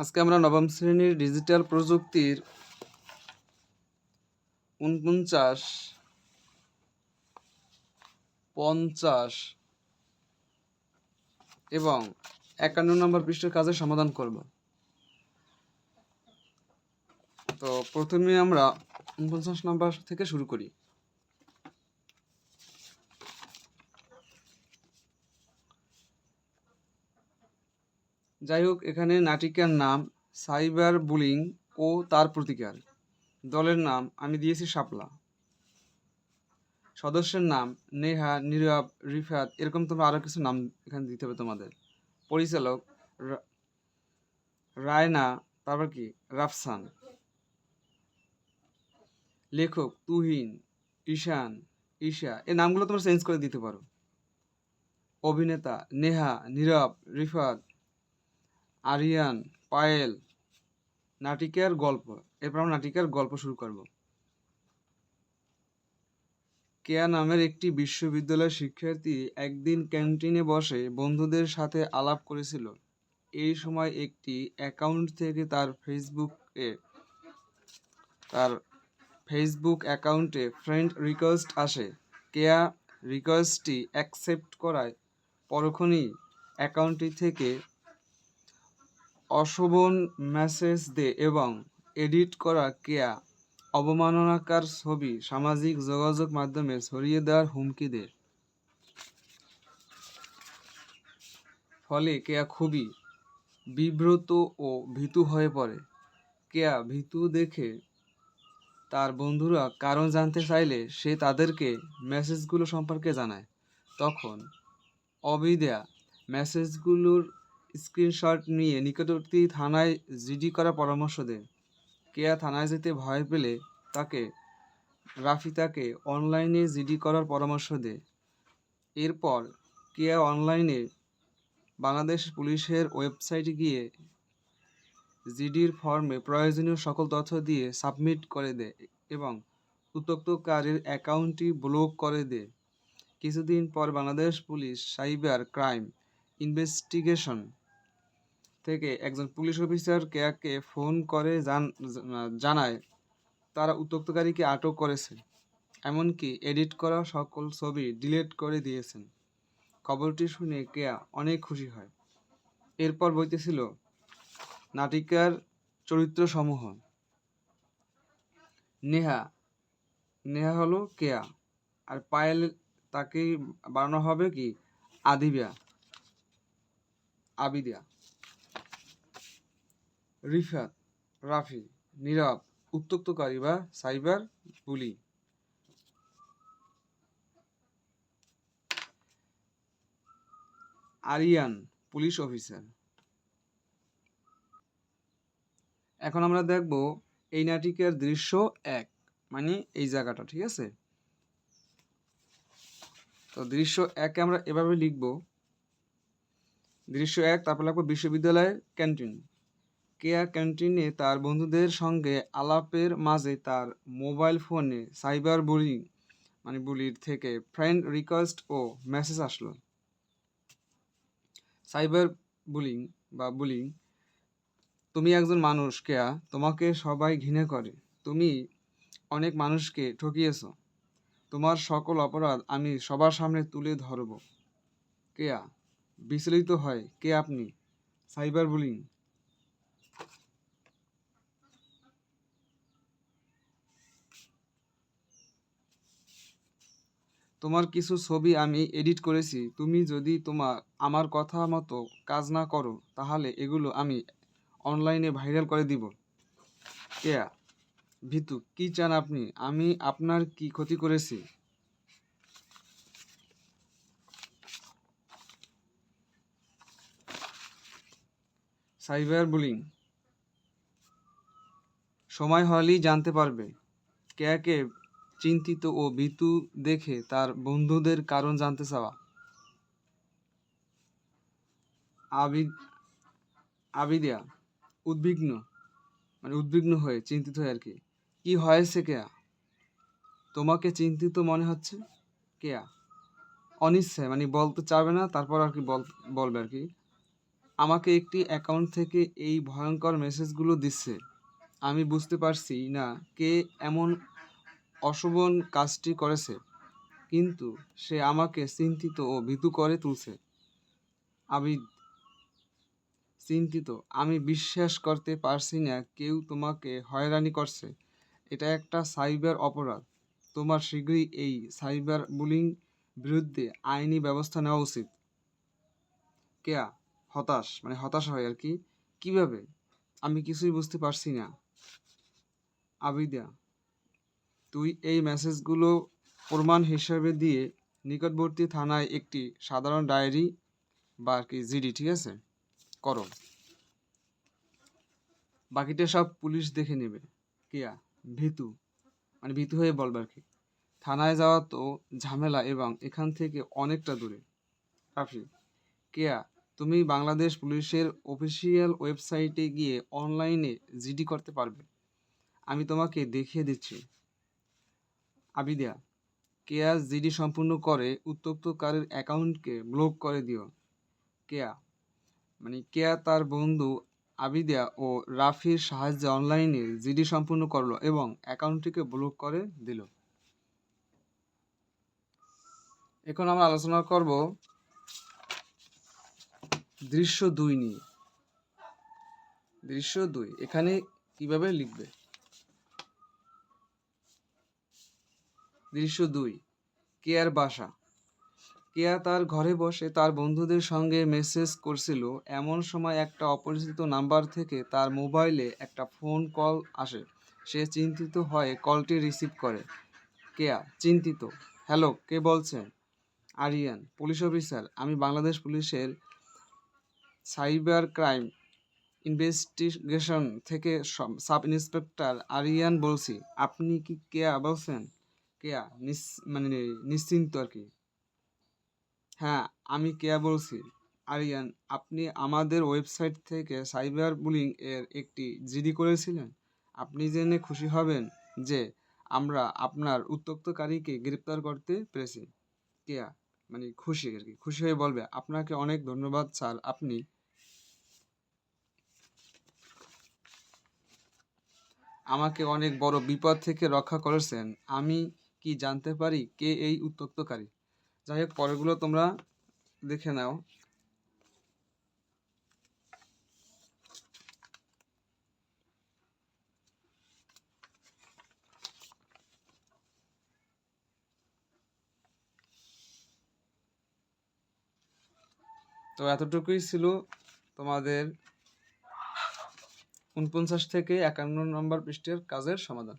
আজকে আমরা নবম শ্রেণির ডিজিটাল প্রযুক্তির উনপঞ্চাশ, পঞ্চাশ এবং একান্ন নম্বর পৃষ্ঠের কাজের সমাধান করব। তো প্রথমে আমরা উনপঞ্চাশ নম্বর থেকে শুরু করি। যাই হোক এখানে নাটিকার নাম সাইবার বুলিং ও তার প্রতিকার। দলের নাম আমি দিয়েছি শাপলা। সদস্যের নাম নেহা, নীরব, রিফাত, এরকম তোমরা আরও কিছু নাম এখানে দিতে হবে তোমাদের। পরিচালক রায়না, তারপর কি? রাফসান। লেখক তুহিন, ঈশান, ঈশা, এই নামগুলো তোমরা চেঞ্জ করে দিতে পারো। অভিনেতা নেহা, নীরব, রিফাত আরিয়ান, পায়েল, নাটিকার গল্প। এরপর আমরা নাটিকার গল্প শুরু করব। কেয়া নামের একটি বিশ্ববিদ্যালয়ের শিক্ষার্থী একদিন ক্যান্টিনে বসে বন্ধুদের সাথে আলাপ করেছিল। এই সময় একটি অ্যাকাউন্ট থেকে তার ফেসবুকে তার ফেসবুক অ্যাকাউন্টে ফ্রেন্ড রিকোয়েস্ট আসে। কেয়া রিকোয়েস্টটি অ্যাকসেপ্ট করায়। পরক্ষণেই অ্যাকাউন্টটি থেকে অশোভন মেসেজ দে এবং এডিট করা কেয়া। অবমাননাকার ছবি, সামাজিক যোগাযোগ মাধ্যমে ছড়িয়ে দেওয়ার হুমকি দেয় ফলে কেয়া খুবই বিব্রত ও ভীতু হয়ে পড়ে। কেয়া ভীতু দেখে তার বন্ধুরা কারণ জানতে চাইলে সে তাদেরকে মেসেজগুলো সম্পর্কে জানায়। তখন অবিদ্যা মেসেজগুলোর স্ক্রিনশট নিয়ে নিকটবর্তী থানায় জিডি করার পরামর্শ দেয়। কেয়া থানায় যেতে ভয় পেলে তাকে রাফি তাকে অনলাইনে জিডি করার পরামর্শ দেয়। এরপর কেয়া অনলাইনে বাংলাদেশ পুলিশের ওয়েবসাইটে গিয়ে জিডির ফর্মে প্রয়োজনীয় সকল তথ্য দিয়ে সাবমিট করে দেয় এবং উত্তক্তকারীর অ্যাকাউন্টটি ব্লক করে দেয়। কিছুদিন পর Bangladesh police cyber crime investigation থেকে একজন পুলিশ অফিসার কেয়াকে ফোন করে জান- জানায়, তারা উত্তক্তকারীকে আটক করেছে। এমনকি এডিট করা সকল ছবি ডিলিট করে দিয়েছেন। খবরটি শুনে কেয়া অনেক খুশি হয়। এরপর বইতেছিল নাটিকার চরিত্রসমূহ। নেহা নেহা হলো কেয়া। আর পায়েল তাকেই বানানো হবে কি? আদিবিয়া, আবিদিয়া। রিফাত রাফি, নীরব উত্তক্তকারী বা cyber bully. Aryan, police officer. এখন আমরা দেখব এই নাটিকার দৃশ্য এক মানে এই জায়গাটা, ঠিক আছে? তো দৃশ্য এক আমরা এভাবে লিখব। দৃশ্য এক, তারপর লাগবো বিশ্ববিদ্যালয়ের ক্যান্টিন। কেয়া ক্যান্টিনে তার বন্ধুদের সঙ্গে আলাপের মাঝে তার মোবাইল ফোনে সাইবার বুলিং মানে বুলির থেকে ফ্রেন্ড রিকোয়েস্ট ও মেসেজ আসলো। সাইবার বুলিং বা বুলিং, তুমি একজন মানুষ, কেয়া, তোমাকে সবাই ঘৃণা করে। তুমি অনেক মানুষকে ঠকিয়েছ। তোমার সকল অপরাধ আমি সবার সামনে তুলে ধরব। কেয়া, বিচলিত হয়, কে আপনি? সাইবার বুলিং তোমার কিছু ছবি আমি এডিট করেছি। তুমি যদি তোমার আমার কথা মতো কাজ না করো, তাহলে এগুলো আমি অনলাইনে ভাইরাল করে দিব। কেয়া, ভিতু, কি চান আপনি? আমি আপনার কি ক্ষতি করেছি? Cyber bullying. সময় হলেই জানতে পারবে। কেয়াকে চিন্তিত ও ভীতু দেখে তার বন্ধুদের কারণ জানতে চাওয়া। আবিদ আবিদিয়া উদ্বিগ্ন মানে উদ্বিগ্ন হয়ে, চিন্তিত হয়ে আর কি। কি হয়েছে কেয়া? তোমাকে চিন্তিত মনে হচ্ছে? কেয়া? অনিচ্ছায় মানে বলতে চাবে না, তারপর আর কি বল বলবে আর কি। আমাকে একটি অ্যাকাউন্ট থেকে এই ভয়ঙ্কর মেসেজগুলো দিচ্ছে। আমি বুঝতে পারছি না কে এমন অশোভন কাজটি করেছে, কিন্তু সে আমাকে চিন্তিত ও ভীতু করে তুলছে। আবিদ, চিন্তিত, আমি বিশ্বাস করতে পারছি না, কেউ তোমাকে হয়রানি করছে। এটা একটা সাইবার অপরাধ। তোমার শীঘ্রই এই সাইবার বুলিং বিরুদ্ধে আইনি ব্যবস্থা নেওয়া উচিত। কেয়া? হতাশ মানে হতাশ হয় আর কি। কীভাবে? আমি কিছুই বুঝতে পারছি না। আবিদা তুই এই মেসেজগুলো প্রমাণ হিসেবে দিয়ে নিকটবর্তী থানায় একটি সাধারণ ডায়েরি বা কি জিডি, ঠিক আছে? করো। বাকিটা সব পুলিশ দেখে নেবে। কেয়া? ভীতু। মানে ভীতু হয়ে বলবে আর কি। থানায় যাওয়া তো ঝামেলা এবং এখান থেকে অনেকটা দূরে। রাফি। কেয়া, তুমি বাংলাদেশ পুলিশের অফিসিয়াল ওয়েবসাইটে গিয়ে অনলাইনে জিডি করতে পারবে। আমি তোমাকে দেখিয়ে দিচ্ছি। আবিদা, কেয়া জিডি সম্পূর্ণ করে উত্তক্তকারীর অ্যাকাউন্টকে ব্লক করে দিও। কেয়া মানে কেয়া তার বন্ধু আবিদা ও রাফির সাহায্যে অনলাইনে জিডি সম্পূর্ণ করল এবং অ্যাকাউন্টটিকে ব্লক করে দিল। এখন আমরা আলোচনা করব দৃশ্য দুই নিয়ে। দৃশ্য দুই, এখানে কীভাবে লিখবে? দৃশ্য দুই, কেয়ার বাসা। কেয়া তার ঘরে বসে তার বন্ধুদের সঙ্গে মেসেজ করছিল। এমন সময় একটা অপরিচিত নাম্বার থেকে তার মোবাইলে একটা ফোন কল আসে। সে চিন্তিত হয়ে কলটি রিসিভ করে। কেয়া, চিন্তিত। হ্যালো কে বলছেন? আরিয়ান পুলিশ অফিসার আমি বাংলাদেশ পুলিশের সাইবার ক্রাইম ইনভেস্টিগেশন থেকে সাব ইন্সপেক্টর আরিয়ান বলছি। আপনি কি কেয়া বলছেন? কেয়া? নিস মানে নিশ্চিন্ত আর কি। হ্যাঁ আমি কেয়া বলছি। আরিয়ান, আপনি আমাদের ওয়েবসাইট থেকে সাইবার বুলিং এর একটি জিডি করেছিলেন। আপনি জেনে খুশি হবেন যে আমরা আপনার উত্তক্তকারীকে গ্রেপ্তার করতে পেরেছি। কেয়া মানে খুশি আর কি, খুশি হয়ে বলবে, আপনাকে অনেক ধন্যবাদ স্যার, আপনি আমাকে অনেক বড় বিপদ থেকে রক্ষা করেছেন। আমি কি জানতে পারি? কে এই উত্তক্তকারী? যাই হোক পরেরগুলো তোমরা দেখে নাও। তো এতটুকুই ছিল তোমাদের উনপঞ্চাশ থেকে একান্ন নম্বর পৃষ্ঠের কাজের সমাধান।